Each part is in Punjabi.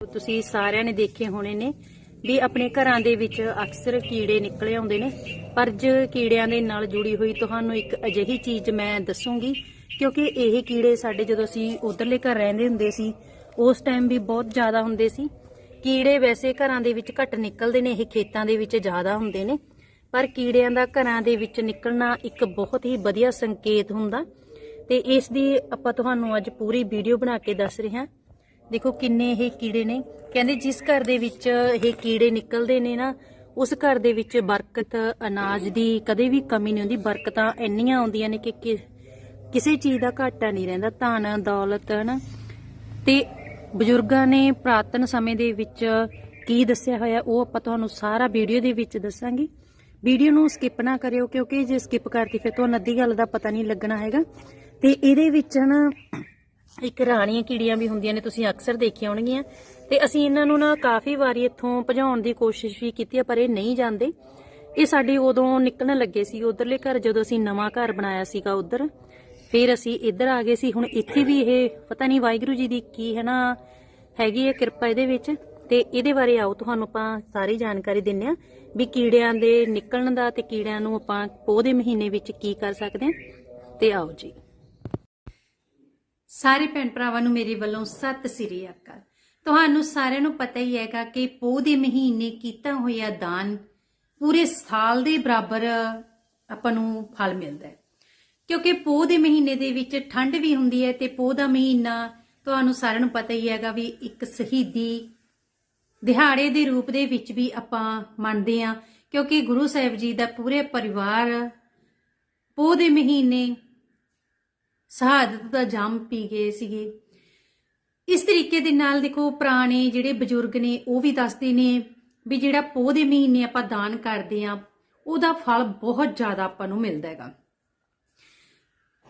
ਤੁਸੀਂ ਸਾਰਿਆਂ ਨੇ ਦੇਖੇ ਹੋਣੇ ਨੇ ਵੀ ਆਪਣੇ ਘਰਾਂ ਦੇ ਵਿੱਚ ਅਕਸਰ ਕੀੜੇ ਨਿਕਲੇ ਆਉਂਦੇ ਨੇ। ਪਰ ਜ ਕੀੜਿਆਂ ਦੇ ਨਾਲ ਜੁੜੀ ਹੋਈ ਤੁਹਾਨੂੰ ਇੱਕ ਅਜਿਹੀ ਚੀਜ਼ ਮੈਂ ਦੱਸੂਗੀ, ਕਿਉਂਕਿ ਇਹ ਕੀੜੇ ਸਾਡੇ ਜਦੋਂ ਅਸੀਂ ਉਧਰਲੇ ਘਰ ਰਹਿੰਦੇ ਹੁੰਦੇ ਸੀ, ਉਸ ਟਾਈਮ ਵੀ ਬਹੁਤ ਜ਼ਿਆਦਾ ਹੁੰਦੇ ਸੀ। ਕੀੜੇ ਵੈਸੇ ਘਰਾਂ ਦੇ ਵਿੱਚ ਘੱਟ ਨਿਕਲਦੇ ਨੇ, ਇਹ ਖੇਤਾਂ ਦੇ ਵਿੱਚ ਜ਼ਿਆਦਾ ਹੁੰਦੇ ਨੇ। ਪਰ ਕੀੜਿਆਂ ਦਾ ਘਰਾਂ ਦੇ ਵਿੱਚ ਨਿਕਲਣਾ ਇੱਕ ਬਹੁਤ ਹੀ ਵਧੀਆ ਸੰਕੇਤ ਹੁੰਦਾ। ਤੇ ਇਸ ਦੀ ਆਪਾਂ ਤੁਹਾਨੂੰ ਅੱਜ ਪੂਰੀ ਵੀਡੀਓ ਬਣਾ ਕੇ ਦੱਸ ਰਹੇ ਹਾਂ। ਦੇਖੋ ਕਿੰਨੇ ਇਹ ਕੀੜੇ ਨੇ। ਕਹਿੰਦੇ ਜਿਸ ਘਰ ਦੇ ਵਿੱਚ ਇਹ ਕੀੜੇ ਨਿਕਲਦੇ ਨੇ ਨਾ, ਉਸ ਘਰ ਦੇ ਵਿੱਚ ਬਰਕਤ, ਅਨਾਜ ਦੀ ਕਦੇ ਵੀ ਕਮੀ ਨਹੀਂ ਹੁੰਦੀ। ਬਰਕਤਾਂ ਇੰਨੀਆਂ ਆਉਂਦੀਆਂ ਨੇ ਕਿ ਕਿਸੇ ਚੀਜ਼ ਦਾ ਘਾਟਾ ਨਹੀਂ ਰਹਿੰਦਾ। ਧਨ, ਦੌਲਤ, ਹਨਾ। ਤੇ ਬਜ਼ੁਰਗਾਂ ਨੇ ਪ੍ਰਾਤਨ ਸਮੇਂ ਦੇ ਵਿੱਚ ਕੀ ਦੱਸਿਆ ਹੋਇਆ, ਉਹ ਆਪਾਂ ਤੁਹਾਨੂੰ ਸਾਰਾ ਵੀਡੀਓ ਦੇ ਵਿੱਚ ਦੱਸਾਂਗੇ। ਵੀਡੀਓ ਨੂੰ ਸਕਿਪ ਨਾ ਕਰਿਓ, ਕਿਉਂਕਿ ਜੇ ਸਕਿਪ ਕਰਤੀ, ਫਿਰ ਤੁਹਾਨੂੰ ਅੱਧੀ ਗੱਲ ਦਾ ਪਤਾ ਨਹੀਂ ਲੱਗਣਾ ਹੈਗਾ। ਤੇ ਇਹਦੇ ਵਿੱਚ ਨਾ ਇੱਕ ਰਾਣੀਆਂ ਕੀੜੀਆਂ ਵੀ ਹੁੰਦੀਆਂ ਨੇ, ਤੁਸੀਂ ਅਕਸਰ ਦੇਖੀਆਂ ਹੋਣਗੀਆਂ। ਤੇ ਅਸੀਂ ਇਹਨਾਂ ਨੂੰ ਨਾ ਕਾਫੀ ਵਾਰੀ ਇੱਥੋਂ ਭਜਾਉਣ ਦੀ ਕੋਸ਼ਿਸ਼ ਵੀ ਕੀਤੀ ਹੈ ਪਰ ਇਹ ਨਹੀਂ ਜਾਂਦੇ। ਇਹ ਸਾਡੇ ਉਦੋਂ ਨਿਕਲਣ ਲੱਗੇ ਸੀ ਉਧਰਲੇ ਘਰ, ਜਦੋਂ ਅਸੀਂ ਨਵਾਂ ਘਰ ਬਣਾਇਆ ਸੀਗਾ ਉਧਰ। ਫਿਰ ਅਸੀਂ ਇੱਧਰ ਆ ਗਏ ਸੀ। ਹੁਣ ਇੱਥੇ ਵੀ ਇਹ ਪਤਾ ਨਹੀਂ ਵਾਹਿਗੁਰੂ ਜੀ ਦੀ ਕੀ ਹੈ ਨਾ, ਹੈਗੀ ਹੈ ਕਿਰਪਾ ਇਹਦੇ ਵਿੱਚ। ਤੇ ਇਹਦੇ ਬਾਰੇ ਆਓ, ਤੁਹਾਨੂੰ ਆਪਾਂ ਸਾਰੀ ਜਾਣਕਾਰੀ ਦਿੰਨੇ ਆ ਵੀ ਕੀੜਿਆਂ ਦੇ ਨਿਕਲਣ ਦਾ ਤੇ ਕੀੜਿਆਂ ਨੂੰ ਆਪਾਂ ਪੋਹ ਦੇ ਮਹੀਨੇ ਵਿੱਚ ਕੀ ਕਰ ਸਕਦੇ ਹਾਂ। ਤੇ ਆਓ ਜੀ। ਸਾਰੇ ਭੈਣ ਭਰਾਵਾਂ ਨੂੰ ਮੇਰੇ ਵੱਲੋਂ ਸਤਿ ਸ੍ਰੀ ਅਕਾਲ। ਤੁਹਾਨੂੰ ਸਾਰਿਆਂ ਨੂੰ ਪਤਾ ਹੀ ਹੈਗਾ ਕਿ ਪੋਹ ਦੇ ਮਹੀਨੇ ਕੀਤਾ ਹੋਇਆ ਦਾਨ ਪੂਰੇ ਸਾਲ ਦੇ ਬਰਾਬਰ ਆਪਾਂ ਨੂੰ ਫਲ ਮਿਲਦਾ ਹੈ। ਕਿਉਂਕਿ ਪੋਹ ਦੇ ਮਹੀਨੇ ਦੇ ਵਿੱਚ ਠੰਡ ਵੀ ਹੁੰਦੀ ਹੈ ਤੇ ਪੋਹ ਦਾ ਮਹੀਨਾ ਤੁਹਾਨੂੰ ਸਾਰਿਆਂ ਨੂੰ ਪਤਾ ਹੀ ਹੈਗਾ ਵੀ ਇੱਕ ਸ਼ਹੀਦੀ ਦਿਹਾੜੇ ਦੇ ਰੂਪ ਦੇ ਵਿੱਚ ਵੀ ਆਪਾਂ ਮੰਨਦੇ ਆ ਕਿਉਂਕਿ ਗੁਰੂ ਸਾਹਿਬ ਜੀ ਦਾ ਪੂਰੇ ਪਰਿਵਾਰ ਪੋਹ ਦੇ ਮਹੀਨੇ ਸ਼ਹਾਦਤ ਦਾ ਜਾਮ ਪੀ ਗਏ ਸੀਗੇ। ਇਸ ਤਰੀਕੇ ਦੇ ਨਾਲ ਦੇਖੋ, ਪੁਰਾਣੇ ਜਿਹੜੇ ਬਜ਼ੁਰਗ ਨੇ, ਉਹ ਵੀ ਦੱਸਦੇ ਨੇ ਵੀ ਜਿਹੜਾ ਪੋਹ ਦੇ ਮਹੀਨੇ ਆਪਾਂ ਦਾਨ ਕਰਦੇ ਆ ਉਹਦਾ ਫਲ ਬਹੁਤ ਜ਼ਿਆਦਾ ਆਪਾਂ ਨੂੰ ਮਿਲਦਾ ਹੈਗਾ।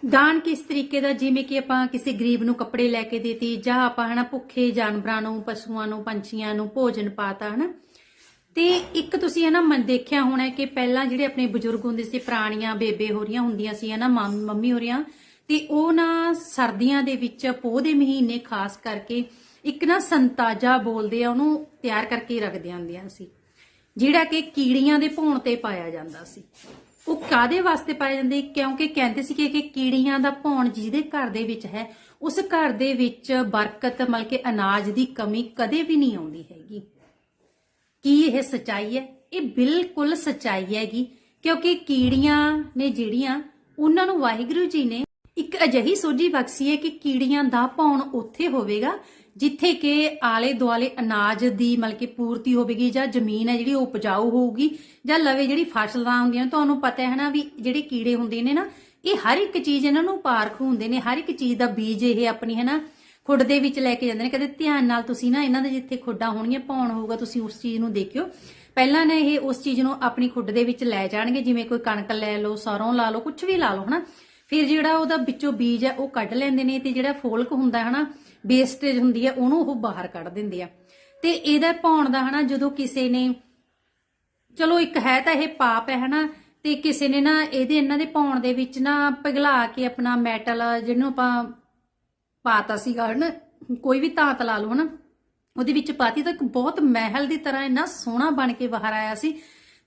ਦਾਨ ਕਿਸ ਤਰੀਕੇ ਦਾ? ਜਿਵੇਂ ਕਿ ਆਪਾਂ ਕਿਸੇ ਗਰੀਬ ਨੂੰ ਕੱਪੜੇ ਲੈ ਕੇ ਦੇਤੀ, ਜਾਂ ਆਪਾਂ ਹਨਾ ਭੁੱਖੇ ਜਾਨਵਰਾਂ ਨੂੰ, ਪਸ਼ੂਆਂ ਨੂੰ, ਪੰਛੀਆਂ ਨੂੰ ਭੋਜਨ ਪਾਤਾ, ਹਨਾ। ਤੇ ਇੱਕ ਤੁਸੀਂ ਹਨਾ ਮਨ ਦੇਖਿਆ ਹੋਣਾ ਕਿ ਪਹਿਲਾਂ ਜਿਹੜੇ ਆਪਣੇ ਬਜ਼ੁਰਗ ਹੁੰਦੇ ਸੀ, ਪੁਰਾਣੀਆਂ ਬੇਬੇ ਹੋਰੀਆਂ ਹੁੰਦੀਆਂ ਸੀ, ਹਨਾ ਮੰਮ- ਮੰਮੀ ਹੋ ਤੇ ਉਹ ਨਾ ਸਰਦੀਆਂ ਦੇ ਵਿੱਚ, ਪੋਹ ਦੇ ਮਹੀਨੇ ਖਾਸ ਕਰਕੇ ਇੱਕ ਨਾ ਸੰਤਾਜਾ ਬੋਲਦੇ ਆ, ਉਹਨੂੰ ਤਿਆਰ ਕਰਕੇ ਰੱਖਦੇ ਹੁੰਦੀਆਂ ਸੀ। ਜਿਹੜਾ ਕਿ ਕੀੜੀਆਂ ਦੇ ਭੌਣ ਤੇ ਪਾਇਆ ਜਾਂਦਾ ਸੀ। ਉਹ ਕਾਦੇ ਵਾਸਤੇ ਪਾਏ ਜਾਂਦੇ? ਕਿਉਂਕਿ ਕਹਿੰਦੇ ਸੀ ਕਿ ਕੀੜੀਆਂ ਦਾ ਭੌਣ ਜਿਹਦੇ ਘਰ ਦੇ ਵਿੱਚ ਹੈ, ਉਸ ਘਰ ਦੇ ਵਿੱਚ ਬਰਕਤ, ਮਤਲਬ ਕਿ ਅਨਾਜ ਦੀ ਕਮੀ ਕਦੇ ਵੀ ਨਹੀਂ ਆਉਂਦੀ ਹੈਗੀ। ਕੀ ਇਹ ਸਚਾਈ ਹੈ? ਇਹ ਬਿਲਕੁਲ ਸਚਾਈ ਹੈਗੀ, ਕਿਉਂਕਿ ਕੀੜੀਆਂ ਨੇ ਜਿਹੜੀਆਂ, ਉਹਨਾਂ ਨੂੰ ਵਾਹਿਗੁਰੂ ਜੀ ਨੇ ਇੱਕ ਅਜਿਹੀ ਸੋਝੀ ਬਖਸ਼ੀ ਹੈ ਕਿ ਕੀੜੀਆਂ ਦਾ ਭੌਣ ਉੱਥੇ ਹੋਵੇਗਾ, ਜਿੱਥੇ ਕਿ ਆਲੇ ਦੁਆਲੇ ਅਨਾਜ ਦੀ ਮਤਲਬ ਪੂਰਤੀ ਹੋਵੇਗੀ ਜਾਂ ਜ਼ਮੀਨ ਹੈ ਜਿਹੜੀ ਉਪਜਾਊ ਹੋਊਗੀ ਜਾਂ ਲਵੇ ਜਿਹੜੀ ਫਸਲਾਂ ਹੁੰਦੀਆਂ ਨੇ, ਤੁਹਾਨੂੰ ਪਤਾ ਹੈ ਨਾ ਵੀ ਜਿਹੜੇ ਕੀੜੇ ਹੁੰਦੇ ਨੇ ਨਾ, ਇਹ ਹਰ ਇੱਕ ਚੀਜ਼ ਇਹਨਾਂ ਨੂੰ ਪਾਰਖ ਹੁੰਦੇ ਨੇ, ਹਰ ਇੱਕ ਚੀਜ਼ ਦਾ ਬੀਜ ਇਹ ਆਪਣੀ, ਹੈ ਨਾ, ਖੁੱਡ ਦੇ ਵਿੱਚ ਲੈ ਕੇ ਜਾਂਦੇ ਨੇ, ਕਦੇ ਧਿਆਨ ਨਾਲ ਤੁਸੀਂ ਨਾ ਇਹਨਾਂ ਦੇ ਜਿੱਥੇ ਖੁੱਡਾਂ ਹੋਣਗੀਆਂ ਪਾਉਣ ਹੋਊਗਾ, ਤੁਸੀਂ ਉਸ ਚੀਜ਼ ਨੂੰ ਦੇਖਿਓ। ਪਹਿਲਾਂ ਨੇ ਇਹ ਉਸ ਚੀਜ਼ ਨੂੰ ਆਪਣੀ ਖੁੱਡ ਦੇ ਵਿੱਚ ਲੈ ਜਾਣਗੇ, ਜਿਵੇਂ ਕੋਈ ਕਣਕ ਲੈ ਲਓ, ਸਰੋਂ ਲਾ ਲਓ ਕੁਝ ਵੀ ਲਾ ਲਓ ਹਨਾ ਫਿਰ ਜਿਹੜਾ ਉਹਦਾ ਵਿੱਚੋਂ ਬੀਜ ਹੈ, ਉਹ ਕੱਢ ਲੈਂਦੇ ਨੇ ਤੇ ਜਿਹੜਾ ਫੋਲਕ ਹੁੰਦਾ ਹਨਾ ਵੇਸਟੇਜ ਹੁੰਦੀ ਹੈ, ਉਹਨੂੰ ਉਹ ਬਾਹਰ ਕੱਢ ਦਿੰਦੇ ਆ। ਤੇ ਇਹਦਾ ਪਾਉਣ ਦਾ ਹਨਾ, ਜਦੋਂ ਕਿਸੇ ਨੇ, ਚਲੋ ਇੱਕ ਹੈ ਤਾਂ ਇਹ ਪਾਪ ਹੈ ਹਨਾ, ਤੇ ਕਿਸੇ ਨੇ ਨਾ ਇਹਦੇ ਇਹਨਾਂ ਦੇ ਪਾਉਣ ਦੇ ਵਿੱਚ ਨਾ ਪਿਘਲਾ ਕੇ ਆਪਣਾ ਮੈਟਲ ਜਿਹਨੂੰ ਆਪਾਂ ਪਾਤਾ ਸੀਗਾ ਹਨਾ, ਕੋਈ ਵੀ ਤਾਂਤ ਲਾ ਲਓ ਹਨਾ, ਉਹਦੇ ਵਿੱਚ ਪਾਤੀ ਤਾਂ ਬਹੁਤ ਮਹਿਲ ਦੀ ਤਰ੍ਹਾਂ ਇੰਨਾ ਸੋਹਣਾ ਬਣ ਕੇ ਬਾਹਰ ਆਇਆ ਸੀ।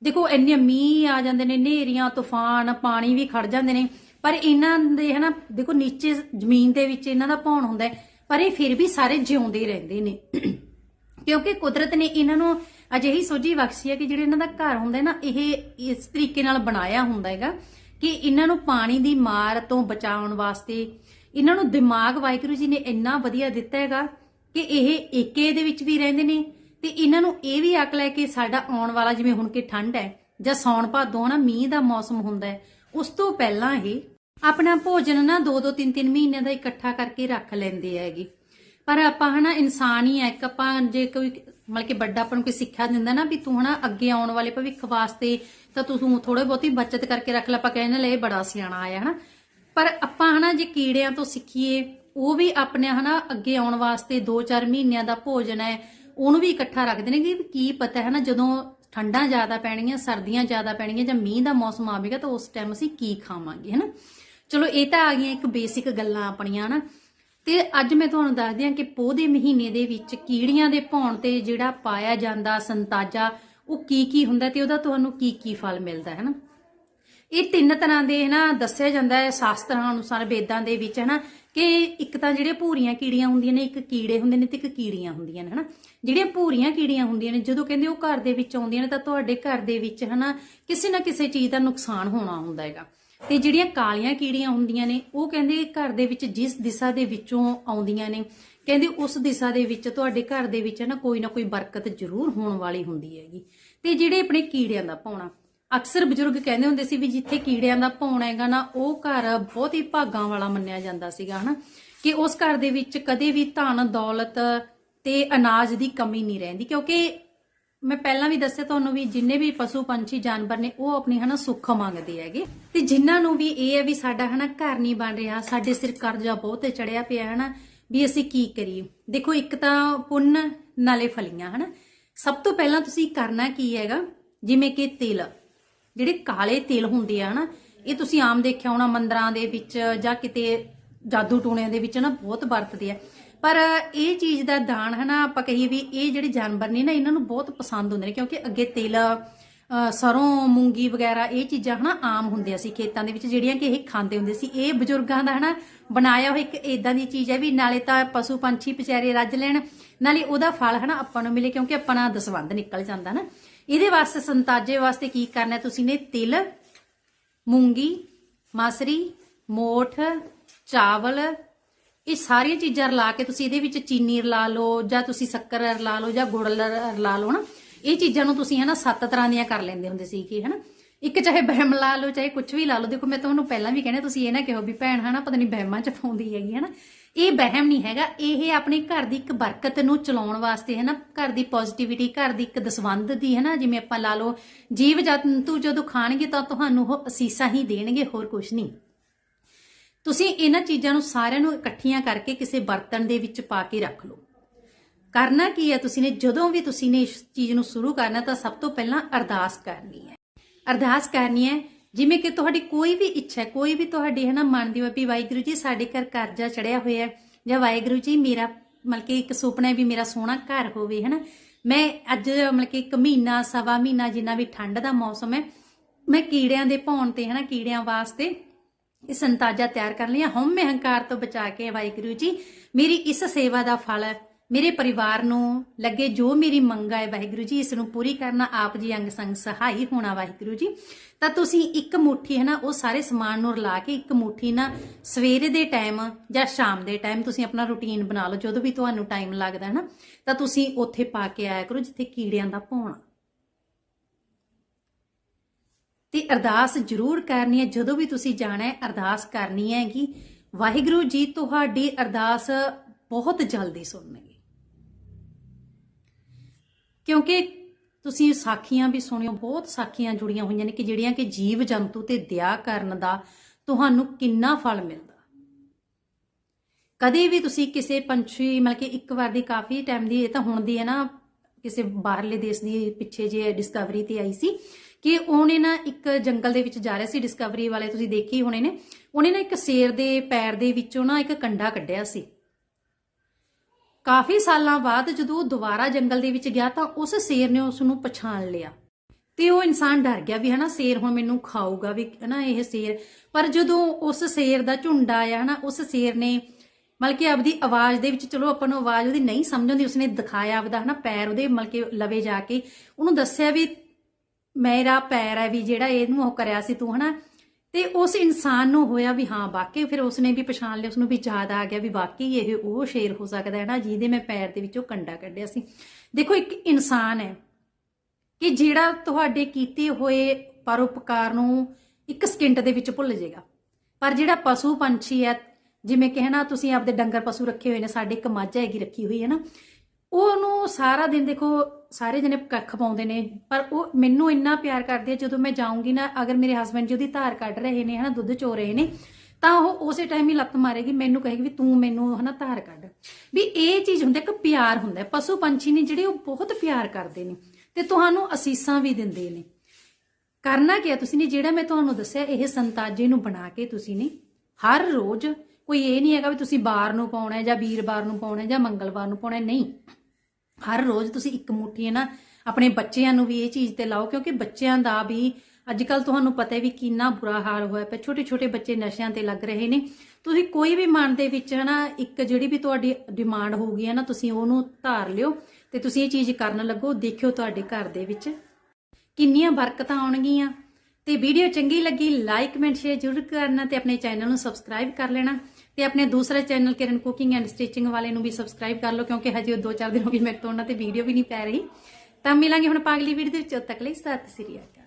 ਦੇਖੋ ਇੰਨੇ ਮੀਂਹ ਆ ਜਾਂਦੇ ਨੇ ਨੇਰੀਆਂ ਤੂਫਾਨ, ਪਾਣੀ ਵੀ ਖੜ ਜਾਂਦੇ ਨੇ। ਪਰ ਇਹਨਾਂ ਦੇ, ਹਨਾ, ਦੇਖੋ, ਨੀਚੇ ਜ਼ਮੀਨ ਦੇ ਵਿੱਚ ਇਹਨਾਂ ਦਾ ਭੌਣ ਹੁੰਦਾ ਹੈ, ਪਰ ਇਹ ਫਿਰ ਵੀ ਸਾਰੇ ਜਿਉਂਦੇ ਰਹਿੰਦੇ ਨੇ। ਕਿਉਂਕਿ ਕੁਦਰਤ ਨੇ ਇਹਨਾਂ ਨੂੰ ਅਜਿਹੀ ਸੋਝੀ ਬਖਸ਼ੀ ਹੈ ਕਿ ਜਿਹੜੇ ਇਹਨਾਂ ਦਾ ਘਰ ਹੁੰਦਾ ਹੈ ਨਾ, ਇਹ ਇਸ ਤਰੀਕੇ ਨਾਲ ਬਣਾਇਆ ਹੁੰਦਾ ਹੈਗਾ ਕਿ ਇਹਨਾਂ ਨੂੰ ਪਾਣੀ ਦੀ ਮਾਰ ਤੋਂ ਬਚਾਉਣ ਵਾਸਤੇ ਇਹਨਾਂ ਨੂੰ ਦਿਮਾਗ ਵਾਹਿਗੁਰੂ ਜੀ ਨੇ ਇੰਨਾ ਵਧੀਆ ਦਿੱਤਾ ਹੈਗਾ ਕਿ ਇਹ ਏਕੇ ਦੇ ਵਿੱਚ ਵੀ ਰਹਿੰਦੇ ਨੇ ਤੇ ਇਹਨਾਂ ਨੂੰ ਇਹ ਵੀ ਅਕਲ ਹੈ ਕਿ ਸਾਡਾ ਆਉਣ ਵਾਲਾ ਜਿਵੇਂ ਹੁਣ ਕਿ ਠੰਡ ਹੈ ਜਾਂ ਸੌਣ ਭਾਦੋਂ ਨਾ ਮੀਂਹ ਦਾ ਮੌਸਮ ਹੁੰਦਾ ਹੈ, ਉਸ ਤੋਂ ਪਹਿਲਾਂ ਇਹ ਆਪਣਾ ਭੋਜਨ ਨਾ 2-2 3-3 ਮਹੀਨਿਆਂ ਦਾ ਇਕੱਠਾ ਕਰਕੇ ਰੱਖ ਲੈਂਦੇ ਹੈਗੇ। ਪਰ ਆਪਾਂ ਹਨਾ ਇਨਸਾਨ ਹੀ ਆ, ਇੱਕ ਆਪਾਂ ਜੇ ਕੋਈ ਮਤਲਬ ਕਿ ਵੱਡਾ ਆਪਾਂ ਨੂੰ ਕੋਈ ਸਿੱਖਿਆ ਦਿੰਦਾ ਨਾ ਵੀ ਤੂੰ ਹਨਾ ਅੱਗੇ ਆਉਣ ਵਾਲੇ ਭਵਿੱਖ ਵਾਸਤੇ ਤਾਂ ਤੂੰ ਥੋੜੇ ਬਹੁਤੀ ਬਚਤ ਕਰਕੇ ਰੱਖ ਲੈ, ਆਪਾਂ ਕਹਿੰਦੇ ਲੈ ਇਹ ਬੜਾ ਸਿਆਣਾ ਆਇਆ ਹਨਾ। ਪਰ ਆਪਾਂ ਹਨਾ ਜੇ ਕੀੜਿਆਂ ਤੋਂ ਸਿੱਖੀਏ, ਉਹ ਵੀ ਆਪਣੇ ਹਨਾ ਅੱਗੇ ਆਉਣ ਵਾਸਤੇ 2-4 ਮਹੀਨਿਆਂ ਦਾ ਭੋਜਨ ਹੈ, ਉਹਨੂੰ ਵੀ ਇਕੱਠਾ ਰੱਖਦੇ ਨੇ ਕਿ ਕੀ ਪਤਾ ਹੈ ਨਾ ਜਦੋਂ ਠੰਡਾਂ ਜ਼ਿਆਦਾ ਪੈਣਗੀਆਂ, ਸਰਦੀਆਂ ਜ਼ਿਆਦਾ ਪੈਣਗੀਆਂ ਜਾਂ ਮੀਂਹ ਦਾ ਮੌਸਮ ਆਵੇਗਾ ਤਾਂ ਉਸ ਟਾਈਮ ਅਸੀਂ ਕੀ ਖਾਵਾਂਗੇ ਹਨਾ। ਚਲੋ, ਇਹ ਤਾਂ ਆ ਗਈਆਂ ਇੱਕ ਬੇਸਿਕ ਗੱਲਾਂ ਆਪਣੀਆਂ ਨਾ ਤੇ ਅੱਜ ਮੈਂ ਤੁਹਾਨੂੰ ਦੱਸਦੀ ਹਾਂ ਕਿ ਪੋਹ ਦੇ ਮਹੀਨੇ ਦੇ ਵਿੱਚ ਕੀੜੀਆਂ ਦੇ ਭੌਣ ਤੇ ਜਿਹੜਾ ਪਾਇਆ ਜਾਂਦਾ ਸੰਤਾਜਾ, ਉਹ ਕੀ ਕੀ ਹੁੰਦਾ ਤੇ ਉਹਦਾ ਤੁਹਾਨੂੰ ਕੀ ਕੀ ਫਲ ਮਿਲਦਾ ਹੈ ਨਾ ਇਹ ਤਿੰਨ ਤਰ੍ਹਾਂ ਦੇ, ਹਨਾ, ਦੱਸਿਆ ਜਾਂਦਾ ਹੈ ਸ਼ਾਸਤਰਾਂ ਅਨੁਸਾਰ, ਵੇਦਾਂ ਦੇ ਵਿੱਚ ਹੈ ਨਾ ਕਿ ਇੱਕ ਤਾਂ ਜਿਹੜੇ ਭੂਰੀਆਂ ਕੀੜੀਆਂ ਹੁੰਦੀਆਂ ਨੇ, ਇੱਕ ਕੀੜੇ ਹੁੰਦੇ ਨੇ ਤੇ ਇੱਕ ਕੀੜੀਆਂ ਹੁੰਦੀਆਂ ਨੇ, ਹਨਾ? ਜਿਹੜੀਆਂ ਭੂਰੀਆਂ ਕੀੜੀਆਂ ਹੁੰਦੀਆਂ ਨੇ, ਜਦੋਂ ਕਹਿੰਦੇ ਉਹ ਘਰ ਦੇ ਵਿੱਚ ਆਉਂਦੀਆਂ ਨੇ, ਤਾਂ ਤੁਹਾਡੇ ਘਰ ਦੇ ਵਿੱਚ, ਹਨਾ, ਕਿਸੇ ਨਾ ਕਿਸੇ ਚੀਜ਼ ਦਾ ਨੁਕਸਾਨ ਹੋਣਾ ਹੁੰਦਾ ਹੈਗਾ। ਤੇ ਜਿਹੜੀਆਂ ਕਾਲੀਆਂ ਕੀੜੀਆਂ ਹੁੰਦੀਆਂ ਨੇ, ਉਹ ਕਹਿੰਦੇ ਘਰ ਦੇ ਵਿੱਚ ਜਿਸ ਦਿਸ਼ਾ ਦੇ ਵਿੱਚੋਂ ਆਉਂਦੀਆਂ ਨੇ, ਕਹਿੰਦੇ ਉਸ ਦਿਸ਼ਾ ਦੇ ਵਿੱਚ ਤੁਹਾਡੇ ਘਰ ਦੇ ਵਿੱਚ ਨਾ ਕੋਈ ਨਾ ਕੋਈ ਬਰਕਤ ਜ਼ਰੂਰ ਹੋਣ ਵਾਲੀ ਹੁੰਦੀ ਹੈਗੀ। ਤੇ ਜਿਹੜੇ ਆਪਣੇ ਕੀੜਿਆਂ ਦਾ ਪਾਉਣਾ, ਅਕਸਰ ਬਜ਼ੁਰਗ ਕਹਿੰਦੇ ਹੁੰਦੇ ਸੀ ਵੀ ਜਿੱਥੇ ਕੀੜਿਆਂ ਦਾ ਪੌਣਾ ਹੈਗਾ ਨਾ, ਉਹ ਘਰ ਬਹੁਤ ਹੀ ਭਾਗਾਂ ਵਾਲਾ ਮੰਨਿਆ ਜਾਂਦਾ ਸੀਗਾ, ਹਨਾ? ਕਿ ਉਸ ਘਰ ਦੇ ਵਿੱਚ ਕਦੇ ਵੀ ਧਨ, ਦੌਲਤ ਤੇ ਅਨਾਜ ਦੀ ਕਮੀ ਨਹੀਂ ਰਹਿੰਦੀ, ਕਿਉਂਕਿ ਮੈਂ ਪਹਿਲਾਂ ਵੀ ਦੱਸਿਆ ਤੁਹਾਨੂੰ ਵੀ ਜਿੰਨੇ ਵੀ ਪਸ਼ੂ ਪੰਛੀ ਜਾਨਵਰ ਨੇ, ਉਹ ਆਪਣੀ ਹਨਾ ਸੁੱਖ ਮੰਗਦੇ ਹੈਗੇ। ਤੇ ਜਿਨ੍ਹਾਂ ਨੂੰ ਵੀ ਇਹ ਹੈ ਵੀ ਸਾਡਾ ਹਨਾ ਘਰ ਨਹੀਂ ਬਣ ਰਿਹਾ, ਸਾਡੇ ਸਿਰ ਕਰਜ਼ਾ ਬਹੁਤ ਚੜਿਆ ਪਿਆ ਹਨਾ, ਵੀ ਅਸੀਂ ਕੀ ਕਰੀਏ? ਦੇਖੋ, ਇੱਕ ਤਾਂ ਪੁੰਨ ਨਾਲੇ ਫਲੀਆਂ ਹਨਾ। ਸਭ ਤੋਂ ਪਹਿਲਾਂ ਤੁਸੀਂ ਕਰਨਾ ਕੀ ਹੈਗਾ? ਜਿਵੇਂ ਕਿ ਤਿਲ। ਜਿਹੜੇ ਕਾਲੇ ਤਿਲ ਹੁੰਦੇ ਆ ਹਨਾ, ਇਹ ਤੁਸੀਂ ਆਮ ਦੇਖਿਆ ਹੋਣਾ ਮੰਦਰਾਂ ਦੇ ਵਿੱਚ ਜਾਂ ਕਿਤੇ ਜਾਦੂ ਟੂਣਿਆਂ ਦੇ ਵਿੱਚ ਨਾ ਬਹੁਤ ਵਰਤਦੇ ਆ। ਪਰ ਇਹ ਚੀਜ਼ ਦਾ ਦਾਨ ਹਨਾ, ਆਪਾਂ ਕਹੀਏ ਵੀ ਇਹ ਜਿਹੜੇ ਜਾਨਵਰ ਨੇ ਨਾ, ਇਹਨਾਂ ਨੂੰ ਬਹੁਤ ਪਸੰਦ ਹੁੰਦੇ ਨੇ, ਕਿਉਂਕਿ ਅੱਗੇ ਤਿਲ ਸਰੋਂ, ਮੂੰਗੀ ਵਗੈਰਾ, ਇਹ ਚੀਜ਼ਾਂ ਹਨਾ ਆਮ ਹੁੰਦੀਆਂ ਸੀ ਖੇਤਾਂ ਦੇ ਵਿੱਚ, ਜਿਹੜੀਆਂ ਕਿ ਇਹ ਖਾਂਦੇ ਹੁੰਦੇ ਸੀ। ਇਹ ਬਜ਼ੁਰਗਾਂ ਦਾ ਹਨਾ ਬਣਾਇਆ ਹੋਇਆ ਇੱਕ ਇਦਾਂ ਦੀ ਚੀਜ਼ ਹੈ ਵੀ ਨਾਲੇ ਤਾਂ ਪਸ਼ੂ ਪੰਛੀ ਵਿਚਾਰੇ ਰੱਜ ਲੈਣ, ਨਾਲੇ ਉਹਦਾ ਫਲ ਹਨਾ ਆਪਾਂ ਨੂੰ ਮਿਲੇ, ਕਿਉਂਕਿ ਆਪਣਾ ਦਸਵੰਧ ਨਿਕਲ ਜਾਂਦਾ ਨਾ। ਇਹਦੇ ਵਾਸਤੇ ਸੰਤਾਜੇ ਵਾਸਤੇ ਕੀ ਕਰਨਾ ਤੁਸੀਂ ਨੇ? ਤਿਲ, ਮੂੰਗੀ, ਮਾਸਰੀ, ਮੋਠ, ਚਾਵਲ ਇਹ ਸਾਰੀਆਂ ਚੀਜ਼ਾਂ ਰਲਾ ਕੇ ਤੁਸੀਂ ਇਹਦੇ ਵਿੱਚ ਚੀਨੀ ਰਲਾ ਲਓ ਜਾਂ ਤੁਸੀਂ ਸ਼ੱਕਰ ਰਲਾ ਲਓ ਜਾਂ ਗੁੜ ਲ- ਰਲਾ ਲਓ ਨਾ, ਇਹ ਚੀਜ਼ਾਂ ਨੂੰ ਤੁਸੀਂ ਹਨਾ ਸੱਤ ਤਰ੍ਹਾਂ ਦੀਆਂ ਕਰ ਲੈਂਦੇ ਹੁੰਦੇ ਸੀ ਕਿ ਹਨਾ। ਇੱਕ ਚਾਹੇ ਬਹਿਮ ਲਾ ਲਓ, ਚਾਹੇ ਕੁਝ ਵੀ ਲਾ ਲਓ। ਦੇਖੋ, ਮੈਂ ਤੁਹਾਨੂੰ ਪਹਿਲਾਂ ਵੀ ਕਹਿੰਦਾ, ਤੁਸੀਂ ਇਹ ਨਾ ਕਿਹੋ ਵੀ ਭੈਣ ਹਨਾ, ਪਤਾ ਨਹੀਂ ਬਹਿਮਾਂ ਚ ਪਾਉਂਦੀ ਹੈਗੀ ਹਨਾ। ਇਹ ਬਹਿਮ ਨਹੀਂ ਹੈਗਾ, ਇਹ ਆਪਣੇ ਘਰ ਦੀ ਇੱਕ ਬਰਕਤ ਨੂੰ ਚਲਾਉਣ ਵਾਸਤੇ ਹੈ ਨਾ ਘਰ ਦੀ ਪੋਜ਼ਿਟਿਵਿਟੀ ਘਰ ਦੀ ਇੱਕ ਦਸਵੰਧ ਦੀ ਹੈ ਨਾ ਜਿਵੇਂ ਆਪਾਂ ਲਾ ਲਓ ਜੀਵ ਜੰਤੂ ਜਦੋਂ ਖਾਣਗੇ ਤਾਂ ਤੁਹਾਨੂੰ ਉਹ ਅਸੀਸਾਂ ਹੀ ਦੇਣਗੇ, ਹੋਰ ਕੁਝ ਨਹੀਂ ਤੁਸੀਂ ਇਹਨਾਂ ਚੀਜ਼ਾਂ ਨੂੰ ਸਾਰਿਆਂ ਨੂੰ ਇਕੱਠੀਆਂ ਕਰਕੇ ਕਿਸੇ ਬਰਤਨ ਦੇ ਵਿੱਚ ਪਾ ਕੇ ਰੱਖ ਲਓ। ਕਰਨਾ ਕੀ ਹੈ? ਤੁਸੀਂ ਨੇ ਜਦੋਂ ਵੀ ਤੁਸੀਂ ਨੇ ਇਸ ਚੀਜ਼ ਨੂੰ ਸ਼ੁਰੂ ਕਰਨਾ ਤਾਂ ਸਭ ਤੋਂ ਪਹਿਲਾਂ ਅਰਦਾਸ ਕਰਨੀ ਹੈ। ਅਰਦਾਸ ਕਰਨੀ ਹੈ, ਜਿਵੇਂ ਕਿ ਤੁਹਾਡੀ ਕੋਈ ਵੀ ਇੱਛਾ ਕੋਈ ਵੀ ਤੁਹਾਡੀ ਹੈ ਨਾ ਮਨ ਦੀ ਹੋਵੇ ਵੀ ਵਾਹਿਗੁਰੂ ਜੀ, ਸਾਡੇ ਘਰ ਕਰਜ਼ਾ ਚੜਿਆ ਹੋਇਆ ਹੈ, ਜਾਂ ਵਾਹਿਗੁਰੂ ਜੀ, ਮੇਰਾ ਮਤਲਬ ਕਿ ਇੱਕ ਸੁਪਨਾ ਵੀ ਮੇਰਾ ਸੋਹਣਾ ਘਰ ਹੋਵੇ, ਹੈ ਨਾ। ਮੈਂ ਅੱਜ ਮਤਲਬ ਕਿ ਇੱਕ ਮਹੀਨਾ, ਸਵਾ ਮਹੀਨਾ ਜਿੰਨਾ ਵੀ ਠੰਡ ਦਾ ਮੌਸਮ ਹੈ, ਮੈਂ ਕੀੜਿਆਂ ਦੇ ਭੌਣ ਤੇ, ਹੈ ਨਾ, ਕੀੜਿਆਂ ਵਾਸਤੇ ਇਹ ਸੰਤਾਜਾ ਤਿਆਰ ਕਰ ਲਿਆ ਹਉਮੈ ਹੰਕਾਰ ਤੋਂ ਬਚਾ ਕੇ ਵਾਹਿਗੁਰੂ ਜੀ, ਮੇਰੀ ਇਸ ਸੇਵਾ ਦਾ ਫਲ ਮੇਰੇ ਪਰਿਵਾਰ ਨੂੰ ਲੱਗੇ ਜੋ ਮੇਰੀ ਮੰਗਾ ਹੈ ਵਾਹਿਗੁਰੂ ਜੀ, ਇਸ ਨੂੰ ਪੂਰੀ ਕਰਨਾ ਆਪ ਜੀ ਅੰਗ ਸੰਗ ਸਹਾਈ ਹੋਣਾ ਵਾਹਿਗੁਰੂ ਜੀ। ਤਾਂ ਤੁਸੀਂ ਇੱਕ ਮੁਠੀ ਹੈ ਨਾ, ਉਹ ਸਾਰੇ ਸਮਾਨ ਨੂੰ ਰਲਾ ਕੇ ਇੱਕ ਮੁਠੀ ਨਾ ਸਵੇਰੇ ਦੇ ਟਾਈਮ ਜਾਂ ਸ਼ਾਮ ਦੇ ਟਾਈਮ ਤੁਸੀਂ ਆਪਣਾ ਰੁਟੀਨ ਬਣਾ ਲਓ, ਜਦੋਂ ਵੀ ਤੁਹਾਨੂੰ ਟਾਈਮ ਲੱਗਦਾ ਹੈ ਨਾ, ਤਾਂ ਤੁਸੀਂ ਉੱਥੇ ਪਾ ਕੇ ਆਇਆ ਕਰੋ ਜਿੱਥੇ ਕੀੜਿਆਂ ਦਾ ਭੌਣਾ। ਤੇ ਅਰਦਾਸ ਜ਼ਰੂਰ ਕਰਨੀ ਹੈ। ਜਦੋਂ ਵੀ ਤੁਸੀਂ ਜਾਣਾ ਹੈ, ਅਰਦਾਸ ਕਰਨੀ ਹੈ ਕਿ ਵਾਹਿਗੁਰੂ ਜੀ, ਤੁਹਾਡੀ ਅਰਦਾਸ ਬਹੁਤ ਜਲਦੀ ਸੁਣਨਗੇ। ਕਿਉਂਕਿ ਤੁਸੀਂ ਸਾਖੀਆਂ ਵੀ ਸੁਣਿਓ, ਬਹੁਤ ਸਾਖੀਆਂ ਜੁੜੀਆਂ ਹੋਈਆਂ ਨੇ ਕਿ ਜਿਹੜੀਆਂ ਕਿ ਜੀਵ ਜੰਤੂ ਤੇ ਦਇਆ ਕਰਨ ਦਾ ਤੁਹਾਨੂੰ ਕਿੰਨਾ ਫਲ ਮਿਲਦਾ। ਕਦੇ ਵੀ ਤੁਸੀਂ ਕਿਸੇ ਪੰਛੀ, ਮਤਲਬ ਕਿ ਇੱਕ ਵਾਰ ਦੀ ਕਾਫੀ ਟਾਈਮ ਦੀ, ਇਹ ਤਾਂ ਹੁਣ ਦੀ ਹੈ ਨਾ, ਕਿਸੇ ਬਾਹਰਲੇ ਦੇਸ਼ ਦੀ ਪਿੱਛੇ ਜੇ ਡਿਸਕਵਰੀ ਤੇ ਆਈ ਸੀ ਕਿ ਉਹਨੇ ਨਾ ਇੱਕ ਜੰਗਲ ਦੇ ਵਿੱਚ ਜਾ ਰਿਹਾ ਸੀ ਡਿਸਕਵਰੀ ਵਾਲੇ ਤੁਸੀਂ ਦੇਖੀ ਹੋਣੇ ਨੇ। ਉਹਨੇ ਨਾ ਇੱਕ ਸ਼ੇਰ ਦੇ ਪੈਰ ਦੇ ਵਿੱਚੋਂ ਨਾ ਇੱਕ ਕੰਡਾ ਕੱਢਿਆ ਸੀ। ਕਾਫੀ ਸਾਲਾਂ ਬਾਅਦ ਜਦੋਂ ਉਹ ਦੁਬਾਰਾ ਜੰਗਲ ਦੇ ਵਿੱਚ ਗਿਆ ਤਾਂ ਉਸ ਸ਼ੇਰ ਨੇ ਉਸ ਨੂੰ ਪਛਾਣ ਲਿਆ। ਤੇ ਉਹ ਇਨਸਾਨ ਡਰ ਗਿਆ ਵੀ ਹਨਾ, ਸ਼ੇਰ ਹੁਣ ਮੈਨੂੰ ਖਾਊਗਾ ਵੀ ਹਨਾ ਇਹ ਸ਼ੇਰ। ਪਰ ਜਦੋਂ ਉਸ ਸ਼ੇਰ ਦਾ ਝੁੰਡ ਆਇਆ ਹਨਾ, ਉਸ ਸ਼ੇਰ ਨੇ ਮਤਲਬ ਕਿ ਆਪਦੀ ਆਵਾਜ਼ ਦੇ ਵਿੱਚ, ਚਲੋ ਆਪਾਂ ਨੂੰ ਆਵਾਜ਼ ਉਹਦੀ ਨਹੀਂ ਸਮਝ ਆਉਂਦੀ, ਉਸਨੇ ਦਿਖਾਇਆ ਆਪਦਾ ਹਨਾ ਪੈਰ ਉਹਦੇ ਮਤਲਬ ਕਿ ਲਵੇ ਜਾ ਕੇ। ਉਹਨੂੰ ਦੱਸਿਆ ਵੀ ਮੇਰਾ ਪੈਰ ਹੈ ਵੀ ਜਿਹੜਾ ਇਹਨੂੰ ਉਹ ਕਰਿਆ ਸੀ ਤੂੰ, ਹਨਾ? ਤੇ ਉਸ ਇਨਸਾਨ ਨੂੰ ਹੋਇਆ ਵੀ ਹਾਂ, ਵਾਕਈ ਫਿਰ ਉਸਨੇ ਵੀ ਪਛਾਣ ਲਿਆ, ਉਸਨੂੰ ਵੀ ਯਾਦ ਆ ਗਿਆ ਵੀ ਵਾਕਈ ਇਹ ਉਹ ਸ਼ੇਰ ਹੋ ਸਕਦਾ ਹੈ ਨਾ, ਜਿਹਦੇ ਮੈਂ ਪੈਰ ਦੇ ਵਿੱਚੋਂ ਕੰਡਾ ਕੱਢਿਆ ਸੀ। ਦੇਖੋ, ਇੱਕ ਇਨਸਾਨ ਹੈ ਕਿ ਜਿਹੜਾ ਤੁਹਾਡੇ ਕੀਤੇ ਹੋਏ ਪਰਉਪਕਾਰ ਨੂੰ ਇੱਕ ਸਕਿੰਟ ਦੇ ਵਿੱਚ ਭੁੱਲ ਜਾਏਗਾ ਪਰ ਜਿਹੜਾ ਪਸ਼ੂ ਪੰਛੀ ਹੈ, ਜਿਵੇਂ ਕਿ ਹਨਾ ਤੁਸੀਂ ਆਪਦੇ ਡੰਗਰ ਪਸ਼ੂ ਰੱਖੇ ਹੋਏ ਨੇ, ਸਾਡੇ ਇੱਕ ਮੱਝ ਹੈਗੀ ਰੱਖੀ ਹੋਈ ਹੈ ਨਾ, ਉਹਨੂੰ ਸਾਰਾ ਦਿਨ ਦੇਖੋ ਸਾਰੇ ਜਣੇ ਕੱਖ ਪਾਉਂਦੇ ਨੇ, ਪਰ ਉਹ ਮੈਨੂੰ ਇੰਨਾ ਪਿਆਰ ਕਰਦੇ ਆ, ਜਦੋਂ ਮੈਂ ਜਾਊਂਗੀ ਨਾ, ਅਗਰ ਮੇਰੇ ਹਸਬੰਡ ਜੀ ਉਹਦੀ ਧਾਰ ਕੱਢ ਰਹੇ ਨੇ, ਹਨਾ, ਦੁੱਧ ਚੋ ਰਹੇ ਨੇ, ਤਾਂ ਉਹ ਉਸੇ ਟਾਈਮ ਹੀ ਲੱਤ ਮਾਰੇਗੀ, ਮੈਨੂੰ ਕਹੇਗੀ ਵੀ ਤੂੰ ਮੈਨੂੰ, ਹਨਾ, ਧਾਰ ਕੱਢ। ਵੀ ਇਹ ਚੀਜ਼ ਹੁੰਦਾ ਇੱਕ ਪਿਆਰ ਹੁੰਦਾ ਪਸ਼ੂ ਪੰਛੀ ਨੇ ਜਿਹੜੇ ਉਹ ਬਹੁਤ ਪਿਆਰ ਕਰਦੇ ਨੇ, ਤੇ ਤੁਹਾਨੂੰ ਅਸੀਸਾਂ ਵੀ ਦਿੰਦੇ ਨੇ। ਕਰਨਾ ਕੀ ਹੈ ਤੁਸੀਂ ਨੇ, ਜਿਹੜਾ ਮੈਂ ਤੁਹਾਨੂੰ ਦੱਸਿਆ, ਇਹ ਸੰਤਾਜੇ ਨੂੰ ਬਣਾ ਕੇ ਤੁਸੀਂ ਨੇ, ਹਰ ਰੋਜ਼ ਕੋਈ ਇਹ ਨਹੀਂ ਹੈਗਾ ਵੀ ਤੁਸੀਂ ਬਾਰ ਨੂੰ ਪਾਉਣਾ ਹੈ ਜਾਂ ਵੀਰਵਾਰ ਨੂੰ ਪਾਉਣਾ ਹੈ ਜਾਂ ਮੰਗਲਵਾਰ ਨੂੰ ਪਾਉਣਾ ਹੈ, ਨਹੀਂ। ਹਰ ਰੋਜ਼ ਤੁਸੀਂ ਇੱਕ ਮੁੱਠੀ ਹੈ ਨਾ, ਆਪਣੇ ਬੱਚਿਆਂ ਨੂੰ ਵੀ ਇਹ ਚੀਜ਼ ਤੇ ਲਾਓ, ਕਿਉਂਕਿ ਬੱਚਿਆਂ ਦਾ ਵੀ ਅੱਜ ਕੱਲ ਤੁਹਾਨੂੰ ਪਤਾ ਹੈ ਵੀ ਕਿੰਨਾ ਬੁਰਾ ਹਾਲ ਹੋਇਆ ਪਿਆ ਛੋਟੇ ਛੋਟੇ ਬੱਚੇ ਨਸ਼ਿਆਂ ਤੇ ਲੱਗ ਰਹੇ ਨੇ। ਤੁਸੀਂ ਕੋਈ ਵੀ ਮਨ ਦੇ ਵਿੱਚ ਹੈ ਨਾ ਇੱਕ ਜਿਹੜੀ ਵੀ ਤੁਹਾਡੀ ਡਿਮਾਂਡ ਹੋਊਗੀ ਹੈ ਨਾ, ਤੁਸੀਂ ਉਹਨੂੰ ਧਾਰ ਲਿਓ ਤੇ ਤੁਸੀਂ ਇਹ ਚੀਜ਼ ਕਰਨ ਲੱਗੋ, ਦੇਖਿਓ ਤੁਹਾਡੇ ਘਰ ਦੇ ਵਿੱਚ ਕਿੰਨੀਆਂ ਬਰਕਤਾਂ ਆਉਣਗੀਆਂ। ਤੇ ਵੀਡੀਓ ਚੰਗੀ ਲੱਗੀ ਲਾਈਕ ਕਮੈਂਟ ਸ਼ੇਅਰ ਜ਼ਰੂਰ ਕਰਨਾ ਤੇ ਆਪਣੇ ਚੈਨਲ ਨੂੰ ਸਬਸਕ੍ਰਾਈਬ ਕਰ ਲੈਣਾ। ਤੇ ਆਪਣੇ ਦੂਸਰੇ channel Kiran cooking and stitching ਵਾਲੇ ਨੂੰ ਵੀ ਸਬਸਕ੍ਰਾਈਬ ਕਰ ਲਓ, ਕਿਉਂਕਿ ਹਜੇ 2-4 ਦਿਨ ਹੋ ਗਏ ਮੇਰੇ ਤੋਂ ਉਹਨਾਂ ਤੇ ਵੀਡੀਓ ਵੀ ਨਹੀਂ ਪੈ ਰਹੀ। ਤਾਂ ਮਿਲਾਂਗੇ ਹੁਣ ਅਗਲੀ ਵੀਡੀਓ ਦੇ ਵਿੱਚ, ਉਦੋਂ ਤੱਕ ਲਈ ਸਤਿ ਸ੍ਰੀ ਅਕਾਲ।